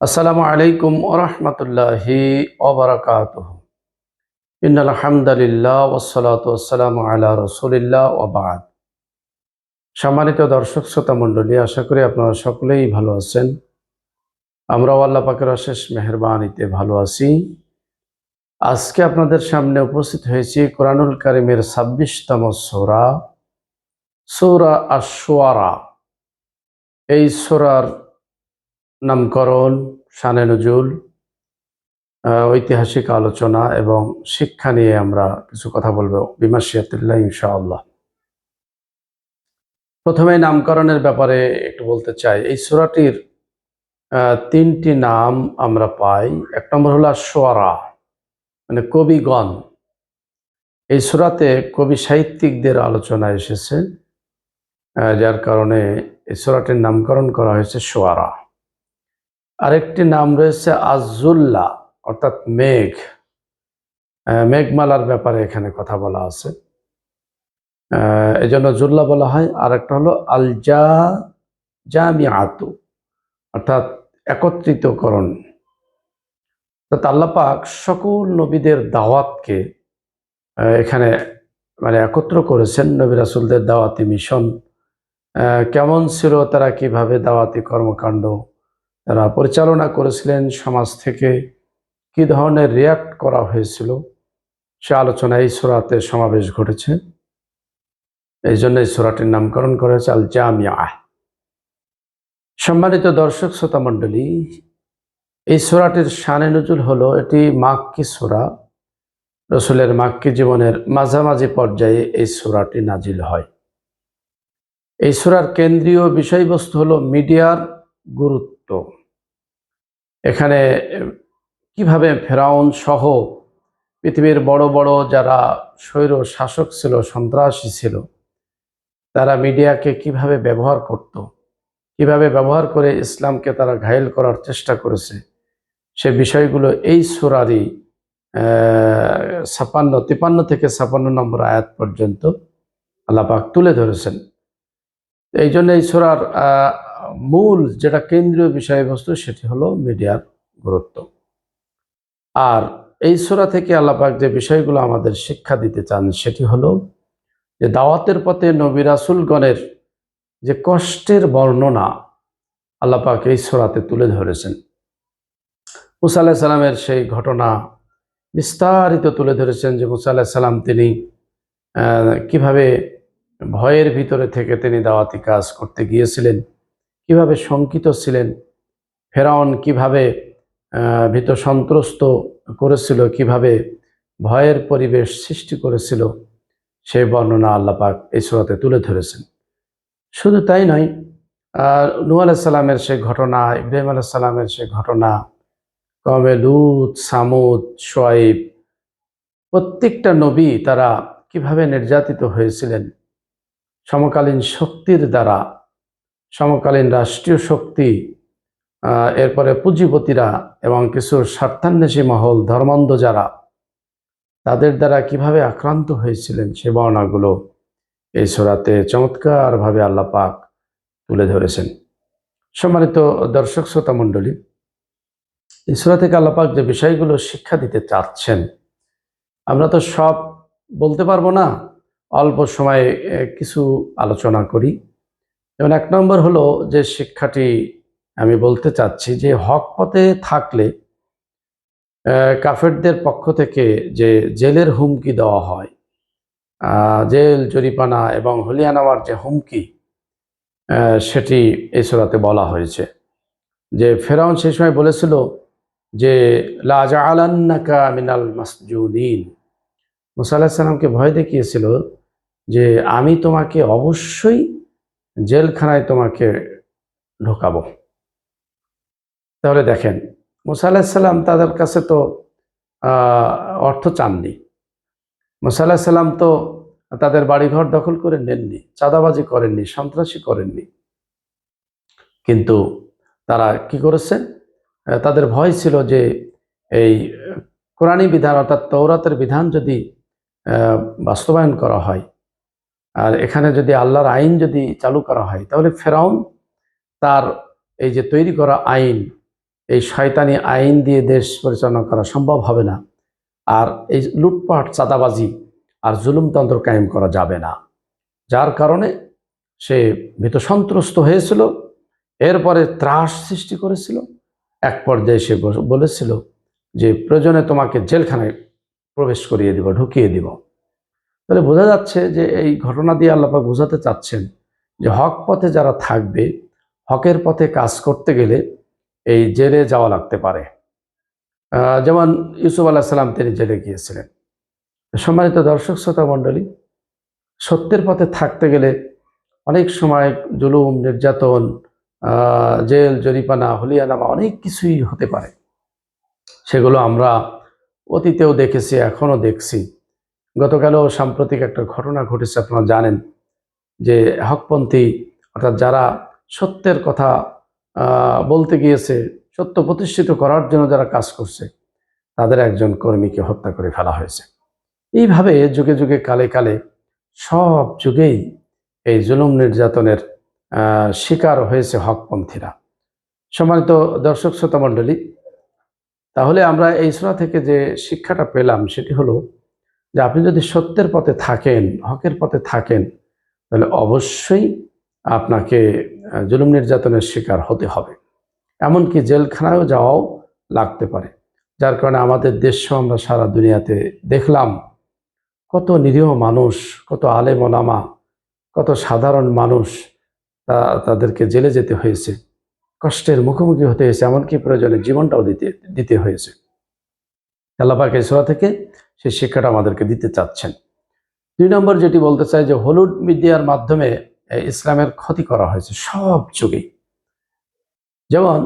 আসসালামু আলাইকুম ওরহমতুল্লাহি ইন্নাল হামদালিল্লাহ ওসলাত ওসালামু আলা রসুলিল্লাহ ওবাদ সম্মানিত দর্শক, শ্রোতা মণ্ডলী, আশা করি আপনারা সকলেই ভালো আছেন। আমরাও আল্লাহ পাকের অশেষ মেহরবানিতে ভালো আছি। আজকে আপনাদের সামনে উপস্থিত হয়েছি কোরআনুল কারিমের ছাব্বিশতম সোরা, সৌরা আশোয়ারা এই সোরার নামকরণ, শানে নজুল ঐতিহাসিক আলোচনা এবং শিক্ষা নিয়ে আমরা কিছু কথা বলব, বিমাশিয়াতুল্লাহ, ইনশাআল্লাহ। প্রথমে নামকরণের ব্যাপারে একটু বলতে চাই, এই সূরাটির তিনটি নাম আমরা পাই। এক নম্বর হলো সোয়ারা মানে কবিগণ। এই সূরাতে কবি সাহিত্যিকদের আলোচনা এসেছে যার কারণে এই সূরাটির নামকরণ করা হয়েছে সোয়ারা আরেকটি নাম রয়েছে আজুল্লাহ অর্থাৎ মেঘ। মেঘমালার ব্যাপারে এখানে কথা বলা আছে। এই জন্য জুল্লা বলা হয়। আর একটা হলো আলজা জামি আতু অর্থাৎ একত্রিতকরণ। অর্থাৎ আল্লাপাক সকল নবীদের দাওয়াতকে এখানে মানে একত্র করেছেন। নবী রাসুলদের দাওয়াতি মিশন কেমন ছিল, তারা কীভাবে দাওয়াতি কর্মকাণ্ড তারা পরিচালনা করেছিলেন সমাজ থেকে কি ধরনের রিয়াক্ট করা হয়েছিল সে আলোচনা এই সোরাতে সমাবেশ ঘটেছে। এই জন্য এই সোরাটির নামকরণ করা হয়েছে আল জামিয়া সম্মানিত দর্শক, শ্রোতা মণ্ডলী, এই সোরাটির শানে নজুল হলো এটি মাক্কি সোরা। রসুলের মাক্কি জীবনের মাঝামাঝি পর্যায়ে এই সোরাটি নাজিল হয়। এই সোরার কেন্দ্রীয় বিষয়বস্তু হলো মিডিয়ার গুরুত্ব। এখানে, কীভাবে ফেরাউন সহ পৃথিবীর বড় বড় যারা স্বৈর শাসক ছিল, সন্ত্রাসী ছিল, তারা মিডিয়াকে কীভাবে ব্যবহার করত? কীভাবে ব্যবহার করে ইসলামকে তারা ঘায়েল করার চেষ্টা করেছে? সে বিষয়গুলো এই সুরারই ছাপান্ন, তিপান্ন থেকে ছাপান্ন নম্বর আয়াত পর্যন্ত আল্লাপাক তুলে ধরেছেন। এই জন্য এই সুরার মূল যেটা কেন্দ্রীয় বিষয়বস্তু সেটি হলো মিডিয়ার গুরুত্ব। আর এই সোরা থেকে আল্লাপাক যে বিষয়গুলো আমাদের শিক্ষা দিতে চান সেটি হলো যে দাওয়াতের পথে নবী রাসুলগণের যে কষ্টের বর্ণনা আল্লাপাক এই সোরাতে তুলে ধরেছেন। মুসা আল্লাহ সাল্লামের সেই ঘটনা বিস্তারিত তুলে ধরেছেন যে মুসা আল্লাহ সাল্লাম তিনি কীভাবে ভয়ের ভিতরে থেকে তিনি দাওয়াতি কাজ করতে গিয়েছিলেন। কীভাবে শঙ্কিত ছিলেন? ফেরাউন কীভাবে ভীত সন্ত্রস্ত করেছিল? কীভাবে ভয়ের পরিবেশ সৃষ্টি করেছিল? সে বর্ণনা আল্লাপাক এই সুরাতে তুলে ধরেছেন। শুধু তাই নয় নূ আলাইসাল্লামের সে ঘটনা, ইব্রাহিম আলাইসাল্লামের সে ঘটনা কমে লুত, সামুদ সোয়াইব প্রত্যেকটা নবী তারা কীভাবে নির্যাতিত হয়েছিলেন? সমকালীন শক্তির দ্বারা, সমকালীন রাষ্ট্রীয় শক্তি এরপরে পুঁজিপতিরা এবং কিছু স্বার্থান্বেষী মহল, ধর্মান্ধ যারা, তাদের দ্বারা কীভাবে আক্রান্ত হয়েছিলেন সে বর্ণাগুলো এই সোরাতে চমৎকারভাবে আল্লাহ পাক তুলে ধরেছেন। সম্মানিত দর্শক, শ্রোতা মণ্ডলী, এই সোরা থেকে আল্লাহ পাক যে বিষয়গুলো শিক্ষা দিতে চাচ্ছেন, আমরা তো সব বলতে পারব না অল্প সময়ে কিছু আলোচনা করি। যেমন এক নম্বর হলো যে শিক্ষাটি আমি বলতে চাচ্ছি যে হক পথে থাকলে কাফেরদের পক্ষ থেকে যে জেলের হুমকি দেওয়া হয় জেল জরিপানা এবং হলিয়া নেওয়ার যে হুমকি সেটি এই সুরাতে বলা হয়েছে। যে ফেরাউন সেই সময় বলেছিল যে লাজা আলান্নাকা মিনাল মাসজুদিন মুসা আল্লাহ সাল্লামকে ভয় দেখিয়েছিল যে আমি তোমাকে অবশ্যই জেলখানায় তোমাকে ঢোকাবো। তাহলে দেখেন মুসা আলাহিসাল্লাম তাদের কাছে তো অর্থ চাননি। মুসা আলাহিসাল্লাম তো তাদের বাড়িঘর দখল করে নেননি চাঁদাবাজি করেননি সন্ত্রাসী করেননি। কিন্তু তারা কি করেছে? আহ, তাদের ভয় ছিল যে এই কোরআনী বিধান অর্থাৎ তৌরাতের বিধান যদি বাস্তবায়ন করা হয় আর এখানে যদি আল্লাহর আইন যদি চালু করা হয়, তাহলে ফেরাউন তার এই যে তৈরি করা আইন, এই শয়তানি আইন দিয়ে দেশ পরিচালনা করা সম্ভব হবে না। আর এই লুটপাট, চাঁদাবাজি আর জুলুমতন্ত্র কায়েম করা যাবে না। যার কারণে সে ভীত সন্ত্রস্ত হয়েছিল, এরপরে ত্রাস সৃষ্টি করেছিল। এক পর্যায়ে সে বলেছিল যে, প্রয়োজনে তোমাকে জেলখানায় প্রবেশ করিয়ে দিব, ঢুকিয়ে দিব। তাহলে বোঝা যাচ্ছে যে এই ঘটনা দিয়ে আল্লাপা বোঝাতে চাচ্ছেন যে হক পথে যারা থাকবে, হকের পথে কাজ করতে গেলে এই জেলে যাওয়া লাগতে পারে। যেমন ইউসুফ আল্লাহ সাল্লাম তিনি জেলে গিয়েছিলেন। সম্মানিত দর্শক, শ্রোতা মণ্ডলী, সত্যের পথে থাকতে গেলে অনেক সময় জুলুম, নির্যাতন জেল জরিপানা হলিয়ানামা অনেক কিছুই হতে পারে। সেগুলো আমরা অতীতেও দেখেছি, এখনও দেখছি। গতকালও সাম্প্রতিক একটা ঘটনা ঘটেছে, আপনারা জানেন, যে হকপন্থী, অর্থাৎ যারা সত্যের কথা বলতে গিয়েছে, সত্য প্রতিষ্ঠিত করার জন্য যারা কাজ করছে, তাদের একজন কর্মীকে হত্যা করে ফেলা হয়েছে। এইভাবে যুগে যুগে, কালে কালে, সব যুগেই এই জুলুম নির্যাতনের শিকার হয়েছে হকপন্থীরা। সম্মানিত দর্শক, শ্রোতা মণ্ডলী, তাহলে আমরা এই সুরা থেকে যে শিক্ষাটা পেলাম, সেটি হলো যে আপনি যদি সত্যের পথে থাকেন, হকের পথে থাকেন, তাহলে অবশ্যই আপনাকে জুলুম নির্যাতনের শিকার হতে হবে। এমনকি জেলখানায়ও যাওয়াও লাগতে পারে। যার কারণে আমাদের দেশও আমরা সারা দুনিয়াতে দেখলাম কত নিরীহ মানুষ, কত আলেম ওলামা, কত সাধারণ মানুষ তা, তাদেরকে জেলে যেতে হয়েছে। কষ্টের মুখোমুখি হতে হয়েছে, এমনকি প্রয়োজনে জীবনটাও দিতে দিতে হয়েছে। আল্লাপাক ইসরা থেকে সেই শিক্ষাটা আমাদেরকে দিতে চাচ্ছেন। দুই নম্বর যেটি বলতে চাই যে হলুদ মিডিয়ার মাধ্যমে ইসলামের ক্ষতি করা হয়েছে সব যুগেই যেমন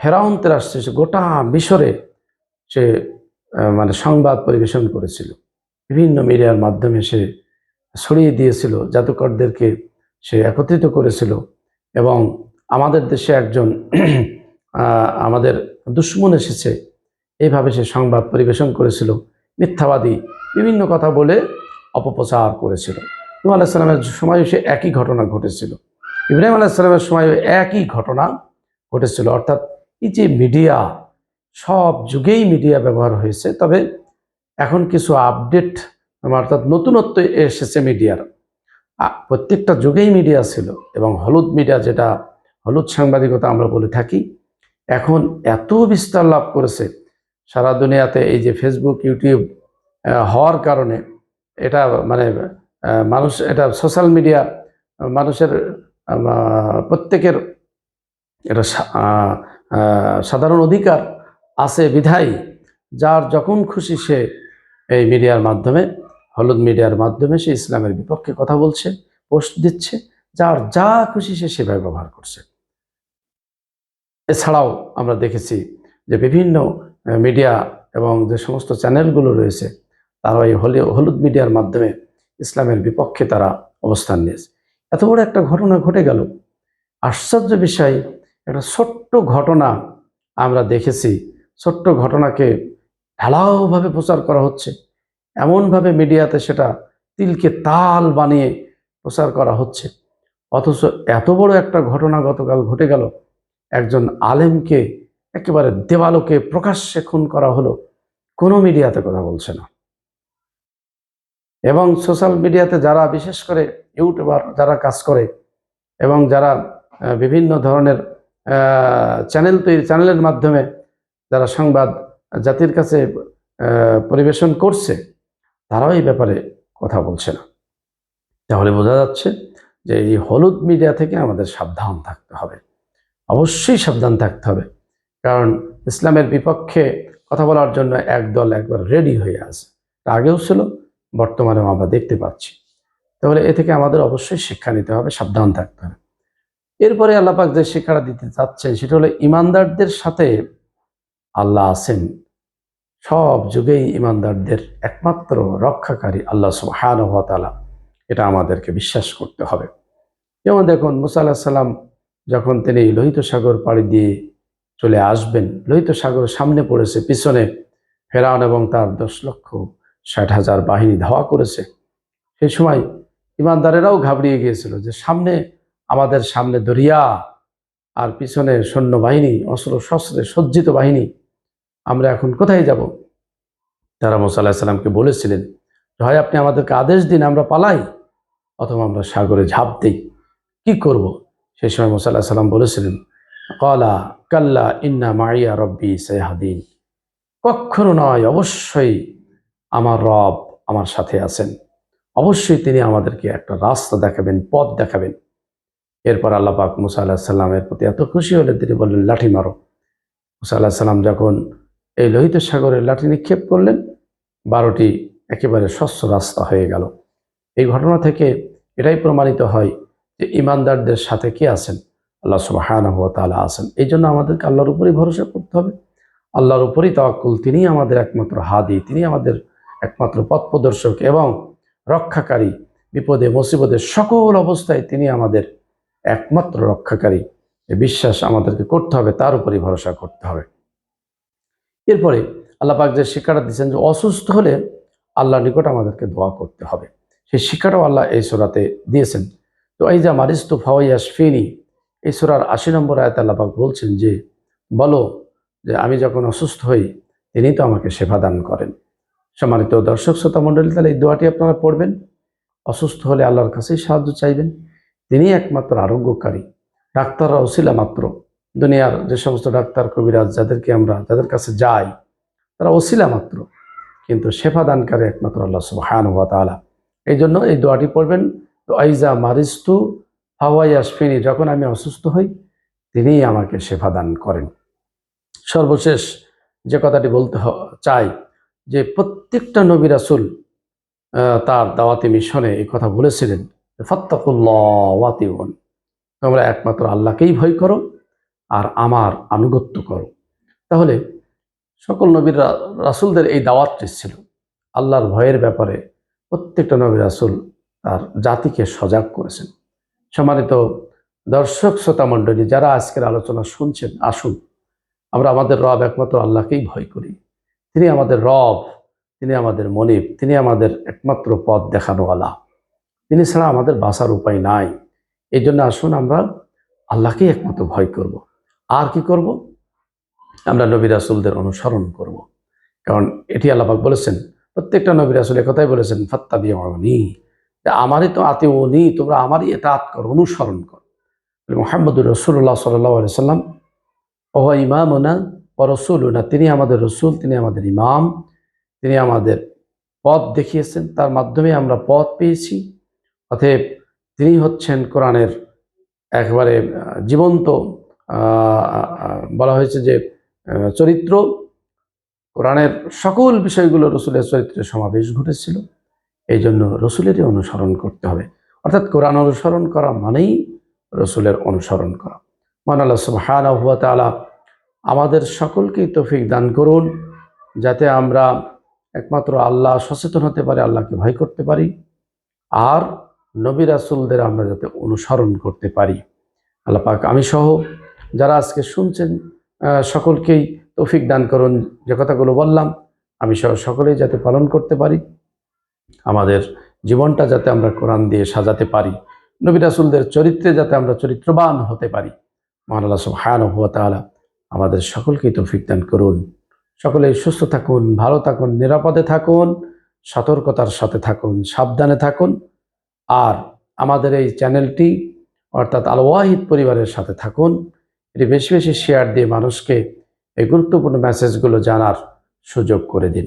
ফেরাউন তেরাসছে সে গোটা মিশরে সে মানে সংবাদ পরিবেশন করেছিল। বিভিন্ন মিডিয়ার মাধ্যমে সে ছড়িয়ে দিয়েছিল, জাদুকরদেরকে সে একত্রিত করেছিল এবং আমাদের দেশে একজন আমাদের দুশ্মন এসেছে। এইভাবে সে সংবাদ পরিবেশন করেছিল। মিথ্যাবাদী, বিভিন্ন কথা বলে অপপ্রচার করেছিল। ইব্রাহিম আলাইসালামের সময় সে একই ঘটনা ঘটেছিল। ইব্রাহিম আলাইসালামের সময় একই ঘটনা ঘটেছিল। অর্থাৎ এই যে মিডিয়া, সব যুগেই মিডিয়া ব্যবহার হয়েছে, তবে এখন কিছু আপডেট, অর্থাৎ নতুনত্ব এসেছে মিডিয়ার। প্রত্যেকটা যুগেই মিডিয়া ছিল এবং হলুদ মিডিয়া যেটা, হলুদ সাংবাদিকতা আমরা বলে থাকি, এখন এত বিস্তার লাভ করেছে সারা দুনিয়াতে এই যে ফেসবুক ইউটিউব হওয়ার কারণে এটা মানে মানুষ, এটা সোশ্যাল মিডিয়া মানুষের প্রত্যেকের এটা সাধারণ অধিকার আছে বিধায়, যার যখন খুশি সে এই মিডিয়ার মাধ্যমে, হলুদ মিডিয়ার মাধ্যমে সে ইসলামের বিপক্ষে কথা বলছে, পোস্ট দিচ্ছে, যার যা খুশি সে সেভাবে ব্যবহার করছে। এছাড়াও আমরা দেখেছি যে বিভিন্ন মিডিয়া এবং যে সমস্ত চ্যানেলগুলো রয়েছে, তারা এই হলি, হলুদ মিডিয়ার মাধ্যমে ইসলামের বিপক্ষে তারা অবস্থান নিয়েছে। এত বড় একটা ঘটনা ঘটে গেল। আশ্চর্য বিষয়, একটা ছোট্ট ঘটনা আমরা দেখেছি। ছোট্ট ঘটনাকে ঢালাওভাবে প্রচার করা হচ্ছে। এমনভাবে মিডিয়াতে সেটা তিলকে তাল বানিয়ে প্রচার করা হচ্ছে। অথচ এত বড় একটা ঘটনা গতকাল ঘটে গেল। একজন আলেমকে একেবারে দেওয়ালোকে প্রকাশ্যে খুন করা হলো, কোনো মিডিয়াতে কথা বলছে না। এবং সোশ্যাল মিডিয়াতে যারা, বিশেষ করে ইউটিউবার যারা কাজ করে, এবং যারা বিভিন্ন ধরনের চ্যানেল তৈরি, চ্যানেলের মাধ্যমে যারা সংবাদ জাতির কাছে পরিবেশন করছে, তারাও এই ব্যাপারে কথা বলছে না। তাহলে বোঝা যাচ্ছে যে এই হলুদ মিডিয়া থেকে আমাদের সাবধান থাকতে হবে। অবশ্যই সাবধান থাকতে হবে। কারণ ইসলামের বিপক্ষে কথা বলার জন্য একদল একবার রেডি হয়ে আছে। আগেও ছিল, বর্তমানেও আমরা দেখতে পাচ্ছি। তাহলে এ থেকে আমাদের অবশ্যই শিক্ষা নিতে হবে, সাবধান থাকতে হবে। এরপরে আল্লাপাক যে শিক্ষাটা দিতে চাচ্ছেন, সেটা হলো ইমানদারদের সাথে আল্লাহ আছেন। সব যুগেই ইমানদারদের একমাত্র রক্ষাকারী আল্লাহ সুবহানাহু এটা আমাদেরকে বিশ্বাস করতে হবে। যেমন দেখুন, মুসা আল্লাহ সাল্লাম যখন তিনি লোহিত সাগর পাড়ি দিয়ে চলে আসবেন। লোহিত সাগর সামনে পড়েছে, পিছনে ফেরাউন এবং তার দশ লক্ষ ষাট হাজার বাহিনী ধাওয়া করেছে। সেই সময় ইমানদারেরাও ঘাবড়িয়ে গিয়েছিল যে, সামনে, আমাদের সামনে দরিয়া আর পিছনে সৈন্যবাহিনী অস্ত্র শস্ত্রে সজ্জিত বাহিনী, আমরা এখন কোথায় যাব? তারা মোসা আলাহিসাল্লামকে বলেছিলেন হয়, আপনি আমাদেরকে আদেশ দিন, আমরা পালাই অথবা আমরা সাগরে ঝাঁপ দিই। কি করব? সেই সময় মোসা আল্লাহ সাল্লাম বলেছিলেন কলা, কাল্লা, ইন্না মাইয়া রব্বি সেহাদিন কখনো নয়, অবশ্যই আমার রব আমার সাথে আছেন। অবশ্যই তিনি আমাদেরকে একটা রাস্তা দেখাবেন, পথ দেখাবেন। এরপর আল্লাহ পাক মুসা আল্লাহ সাল্লামের প্রতি এত খুশি হলেন, তিনি বললেন, লাঠি মারো। মুসা আল্লাহ সাল্লাম যখন এই লোহিত সাগরের লাঠি নিক্ষেপ করলেন, বারোটি একেবারে স্বচ্ছ রাস্তা হয়ে গেল। এই ঘটনা থেকে এটাই প্রমাণিত হয় যে ইমানদারদের সাথে কে আছেন? আল্লাহ সুবাহানহ তালা আছেন। এই জন্য আমাদেরকে আল্লাহর উপরেই ভরসা করতে হবে। আল্লাহর উপরেই তাওয়াক্কুল। তিনি আমাদের একমাত্র হাদি তিনি আমাদের একমাত্র পথ প্রদর্শক এবং রক্ষাকারী। বিপদে মুসিবদের সকল অবস্থায় তিনি আমাদের একমাত্র রক্ষাকারী। বিশ্বাস আমাদেরকে করতে হবে, তার উপরেই ভরসা করতে হবে। এরপরে আল্লাহ পাক যে শিক্ষাটা দিচ্ছেন যে অসুস্থ হলে আল্লাহর নিকট আমাদেরকে দোয়া করতে হবে। সেই শিক্ষাটাও আল্লাহ এই সোরাতে দিয়েছেন। তো এই যা মারিস্তু ফাওয়াইয়াস ফিনি এই সোরার আশি নম্বর আয়ত আল্লাহ পাক বলছেন যে, বলো যে আমি যখন অসুস্থ হই তিনি তো আমাকে সেবা দান করেন। সম্মানিত দর্শক, শ্রোতা মণ্ডলী, তাহলে এই দোয়াটি আপনারা পড়বেন। অসুস্থ হলে আল্লাহর কাছেই সাহায্য চাইবেন। তিনি একমাত্র আরোগ্যকারী। ডাক্তাররা ওসিলা মাত্র। দুনিয়ার যে সমস্ত ডাক্তার, কবিরাজ যাদেরকে আমরা, যাদের কাছে যাই, তারা ওসিলা মাত্র। কিন্তু শেফা দানকারী একমাত্র আল্লাহ সুবহান ওয়া তাআলা। এই জন্য এই দোয়াটি পড়বেন। তো আইজা মারিস্তু হাওয়াই আসফিনি যখন আমি অসুস্থ হই, তিনিই আমাকে শেফা দান করেন। সর্বশেষ যে কথাটি বলতে চাই, যে প্রত্যেকটা নবী রাসুল তার দাওয়াতি মিশনে এই কথা বলেছিলেন ফত্তাকুল্লাওয়াতিউন তোমরা একমাত্র আল্লাহকেই ভয় করো আর আমার আনুগত্য করো। তাহলে সকল নবীর রাসূলদের এই দাওয়াতটি ছিল। আল্লাহর ভয়ের ব্যাপারে প্রত্যেকটা নবী রাসুল তার জাতিকে সজাগ করেছেন। সম্মানিত দর্শক, শ্রোতা মণ্ডলী, যারা আজকের আলোচনা শুনছেন, আসুন। আমরা আমাদের রব একমাত্র আল্লাহকেই ভয় করি। তিনি আমাদের রব, তিনি আমাদের মনিব, তিনি আমাদের একমাত্র পথ দেখানোওয়ালা। তিনি ছাড়া আমাদের বাঁচার উপায় নাই। এই জন্য আসুন আমরা আল্লাহকেই একমাত্র ভয় করব। আর কি করব? আমরা নবী রাসুলদের অনুসরণ করব। কারণ এটি আল্লাপাক বলেছেন, প্রত্যেকটা নবী রাসুল একথাই বলেছেন ফত্তা দিয়ে যে আমারই তো আতে নি তোমরা আমারই এটা করো, অনুসরণ করো। মোহাম্মদুর রসুল্লাহ সাল্লাহ সাল্লাম ও ইমাম ওনা ও রসুল না তিনি আমাদের রসুল, তিনি আমাদের ইমাম, তিনি আমাদের পথ দেখিয়েছেন। তার মাধ্যমে আমরা পথ পেয়েছি। অতএব তিনি হচ্ছেন কোরআনের একবারে জীবন্ত বলা হয়েছে যে চরিত্র। কোরআনের সকল বিষয়গুলো রসুলের চরিত্রের সমাবেশ ঘটেছিল। এই জন্য রসুলেরই অনুসরণ করতে হবে। অর্থাৎ কোরআন অনুসরণ করা মানেই রসুলের অনুসরণ করা। মান আল্লাহ সুবহানাহু ওয়া তাআলা আমাদের সকলকেই তৌফিক দান করুন, যাতে আমরা একমাত্র আল্লাহ সচেতন হতে পারি, আল্লাহকে ভয় করতে পারি, আর নবী রাসুলদের আমরা যাতে অনুসরণ করতে পারি। আল্লাহ পাক আমি সহ যারা আজকে শুনছেন সকলকেই তৌফিক দান করুন, যে কথাগুলো বললাম, আমি সহ সকলেই যাতে পালন করতে পারি। আমাদের জীবনটা যাতে আমরা কোরআন দিয়ে সাজাতে পারি, নবী রাসুলদের চরিত্রে যাতে আমরা চরিত্রবান হতে পারি। মহান আল্লাহ সুবহানাহু ওয়া তাআলা আমাদের সকলকেই তৌফিক দান করুন। সকলেই সুস্থ থাকুন, ভালো থাকুন, নিরাপদে থাকুন, সতর্কতার সাথে থাকুন, সাবধানে থাকুন। আর আমাদের এই চ্যানেলটি অর্থাৎ আল ওয়াহিদ পরিবারের সাথে থাকুন। এটি বেশি বেশি শেয়ার দিয়ে মানুষকে এই গুরুত্বপূর্ণ মেসেজগুলো জানার সুযোগ করে দিন।